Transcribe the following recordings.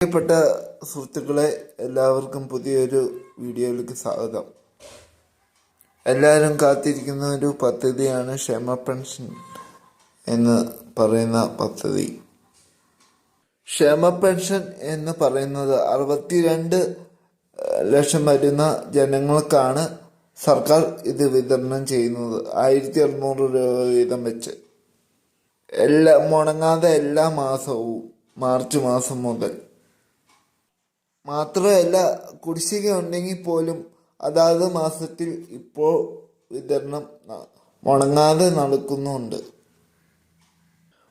പ്രിയപ്പെട്ട സുഹൃത്തുക്കളെ എല്ലാവർക്കും പുതിയൊരു വീഡിയോയിലേക്ക് സ്വാഗതം. എല്ലാവരും കാത്തിരിക്കുന്ന ഒരു പദ്ധതിയാണ് ക്ഷേമ പെൻഷൻ എന്ന് പറയുന്ന പദ്ധതി. ക്ഷേമ പെൻഷൻ എന്ന് പറയുന്നത് അറുപത്തിരണ്ട് ലക്ഷം വരുന്ന ജനങ്ങൾക്കാണ് സർക്കാർ ഇത് വിതരണം ചെയ്യുന്നത്. ആയിരത്തി അറുന്നൂറ് രൂപ വീതം വെച്ച്. എല്ലാ മുടങ്ങാതെ എല്ലാ മാസവും മാർച്ച് മാസം മുതൽ. മാത്രമല്ല കുടിശ്ശിക ഉണ്ടെങ്കിൽ പോലും അതാത് മാസത്തിൽ ഇപ്പോൾ വിതരണം മുടങ്ങാതെ നടക്കുന്നുണ്ട്.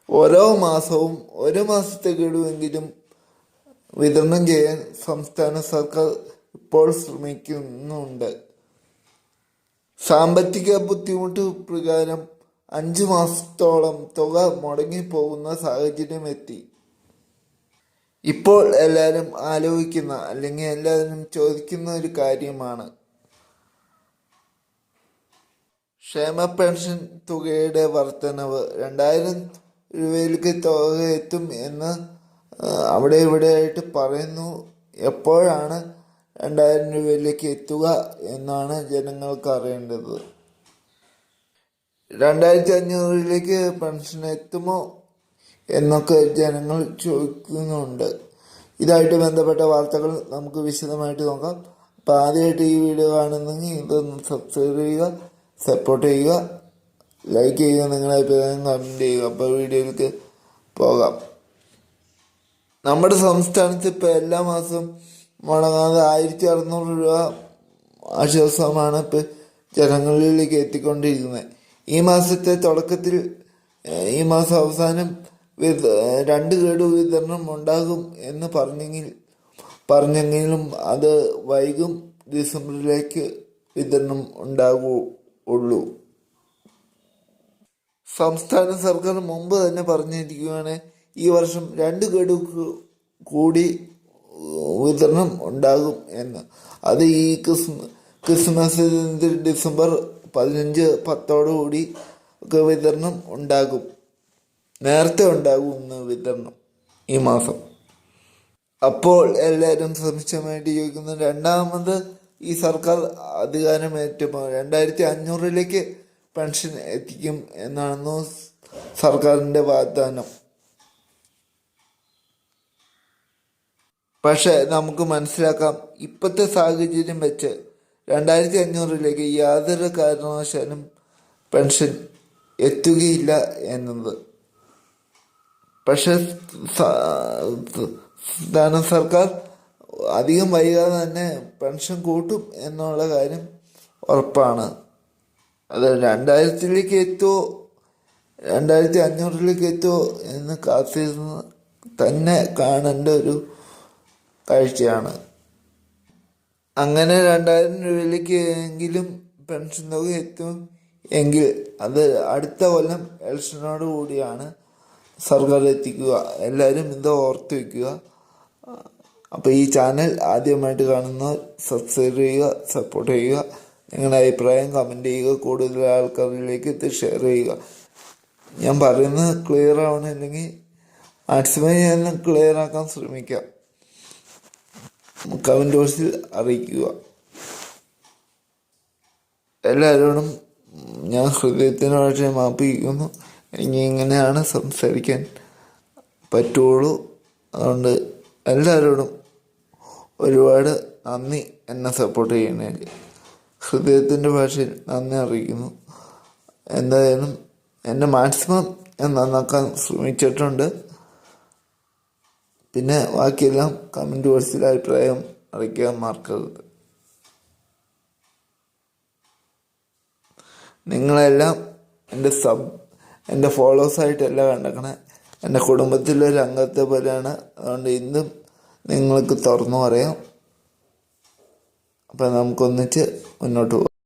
ഓരോ മാസവും ഒരു മാസത്തെ ഗഡുവെങ്കിലും വിതരണം ചെയ്യാൻ സംസ്ഥാന സർക്കാർ ഇപ്പോൾ ശ്രമിക്കുന്നുണ്ട്. സാമ്പത്തിക ബുദ്ധിമുട്ട് പ്രകാരം അഞ്ച് മാസത്തോളം തുക മുടങ്ങിപ്പോകുന്ന സാഹചര്യം എത്തി ഇപ്പോൾ എല്ലാവരും ആലോചിക്കുന്ന അല്ലെങ്കിൽ എല്ലാവരും ചോദിക്കുന്ന ഒരു കാര്യമാണ്. ക്ഷേമ പെൻഷൻ തുകയുടെ വർധനവ് രണ്ടായിരം രൂപയിലേക്ക് തുക എത്തും എന്ന് അവിടെ ഇവിടെ ആയിട്ട് പറയുന്നു. എപ്പോഴാണ് രണ്ടായിരം രൂപയിലേക്ക് എത്തുക എന്നാണ് ജനങ്ങൾക്ക് അറിയേണ്ടത്. രണ്ടായിരത്തി അഞ്ഞൂറിലേക്ക് പെൻഷൻ എത്തുമോ എന്നൊക്കെ ജനങ്ങൾ ചോദിക്കുന്നുണ്ട്. ഇതായിട്ട് ബന്ധപ്പെട്ട വാർത്തകൾ നമുക്ക് വിശദമായിട്ട് നോക്കാം. അപ്പോൾ ആദ്യമായിട്ട് ഈ വീഡിയോ കാണുന്നെങ്കിൽ ഇതൊന്ന് സബ്സ്ക്രൈബ് ചെയ്യുക സപ്പോർട്ട് ചെയ്യുക ലൈക്ക് ചെയ്യുക നിങ്ങളുടെ അഭിപ്രായം കമന്റ് ചെയ്യുക. അപ്പോൾ വീഡിയോയിലേക്ക് പോകാം. നമ്മുടെ സംസ്ഥാനത്ത് ഇപ്പോൾ എല്ലാ മാസവും മുടങ്ങാതെ ആയിരത്തി അറുന്നൂറ് രൂപ ആശ്വാസമാണ് ഇപ്പോൾ ജനങ്ങളിലേക്ക് എത്തിക്കൊണ്ടിരിക്കുന്നത്. ഈ മാസത്തെ തുടക്കത്തിൽ ഈ മാസം അവസാനം രണ്ട് ഗഡു വിതരണം ഉണ്ടാകും എന്ന് പറഞ്ഞെങ്കിൽ പറഞ്ഞെങ്കിലും അത് വൈകും ഡിസംബറിലേക്ക് വിതരണം ഉണ്ടാകൂ ഉള്ളൂ. സംസ്ഥാന സർക്കാർ മുമ്പ് തന്നെ പറഞ്ഞിരിക്കുകയാണ് ഈ വർഷം രണ്ട് ഗഡു കൂടി വിതരണം ഉണ്ടാകും എന്ന്. അത് ഈ ക്രിസ്മസ് ക്രിസ്മസ് ഡിസംബർ പതിനഞ്ച് പത്തോടുകൂടി ഒക്കെ വിതരണം ഉണ്ടാകും. നേരത്തെ ഉണ്ടാകും ഇന്ന് വിതരണം ഈ മാസം. അപ്പോൾ എല്ലാവരും സംശയമായിട്ട് ചോദിക്കുന്നു രണ്ടാമത് ഈ സർക്കാർ അധികാരമേറ്റപ്പോൾ രണ്ടായിരത്തി അഞ്ഞൂറിലേക്ക് പെൻഷൻ എത്തിക്കും എന്നാണെന്നു സർക്കാരിന്റെ വാഗ്ദാനം? പക്ഷേ നമുക്ക് മനസ്സിലാക്കാം ഇപ്പോഴത്തെ സാഹചര്യം വെച്ച് രണ്ടായിരത്തി അഞ്ഞൂറിലേക്ക് യാതൊരു കാരണവശാലും പെൻഷൻ എത്തുകയില്ല എന്നത്. പക്ഷെ സംസ്ഥാന സർക്കാർ അധികം വൈകാതെ തന്നെ പെൻഷൻ കൂട്ടും എന്നുള്ള കാര്യം ഉറപ്പാണ്. അത് രണ്ടായിരത്തിലേക്ക് എത്തുമോ രണ്ടായിരത്തി അഞ്ഞൂറിലേക്ക് എത്തുമോ എന്ന് കാത്തിരുന്ന് തന്നെ കാണേണ്ട ഒരു കാഴ്ചയാണ്. അങ്ങനെ രണ്ടായിരം രൂപയിലേക്ക് എങ്കിലും പെൻഷൻ തുക എത്തും എങ്കിൽ അത് അടുത്ത കൊല്ലം ഇലക്ഷനോട് കൂടിയാണ് സർക്കാർ എത്തിക്കുക എല്ലാവരും ഇത് ഓർത്ത് വയ്ക്കുക അപ്പോൾ ഈ ചാനൽ ആദ്യമായിട്ട് കാണുന്ന സബ്സ്ക്രൈബ് ചെയ്യുക സപ്പോർട്ട് ചെയ്യുക നിങ്ങളുടെ അഭിപ്രായം കമന്റ് ചെയ്യുക കൂടുതൽ ആൾക്കാരിലേക്ക് ഇത് ഷെയർ ചെയ്യുക. ഞാൻ പറയുന്നത് ക്ലിയർ ആവണമെങ്കിൽ മാക്സിമം ഞാൻ ക്ലിയർ ആക്കാൻ ശ്രമിക്കാം. കമന്റ് ബോക്സിൽ അറിയിക്കുക. എല്ലാവരോടും ഞാൻ ഹൃദയത്തിനോട് മാപ്പ് ചെയ്യുന്നു ഇനി ഇങ്ങനെയാണ് സംസാരിക്കാൻ പറ്റുള്ളൂ? അതുകൊണ്ട് എല്ലാവരോടും ഒരുപാട് നന്ദി എന്നെ സപ്പോർട്ട് ചെയ്യണേ ഹൃദയത്തിന്റെ ഭാഷയിൽ നന്ദി അറിയിക്കുന്നു. എന്തായാലും എന്റെ മാക്സിമം ഞാൻ നന്നാക്കാൻ ശ്രമിച്ചിട്ടുണ്ട്. പിന്നെ ബാക്കിയെല്ലാം കമന്റ് ബോക്സിൽ അഭിപ്രായം അറിയിക്കാൻ മറക്കരുത്. നിങ്ങളെല്ലാം എന്റെ സബ് എന്റെ ഫോളോവേഴ്സായിട്ടല്ല കണ്ടേക്കണേ. എന്റെ കുടുംബത്തിലെ ഒരു അംഗത്തെ പോലെയാണ്. അതുകൊണ്ട് ഇന്നും നിങ്ങൾക്ക് തുറന്നു പറയാം. അപ്പം നമുക്കൊന്നിച്ച് മുന്നോട്ട് പോകാം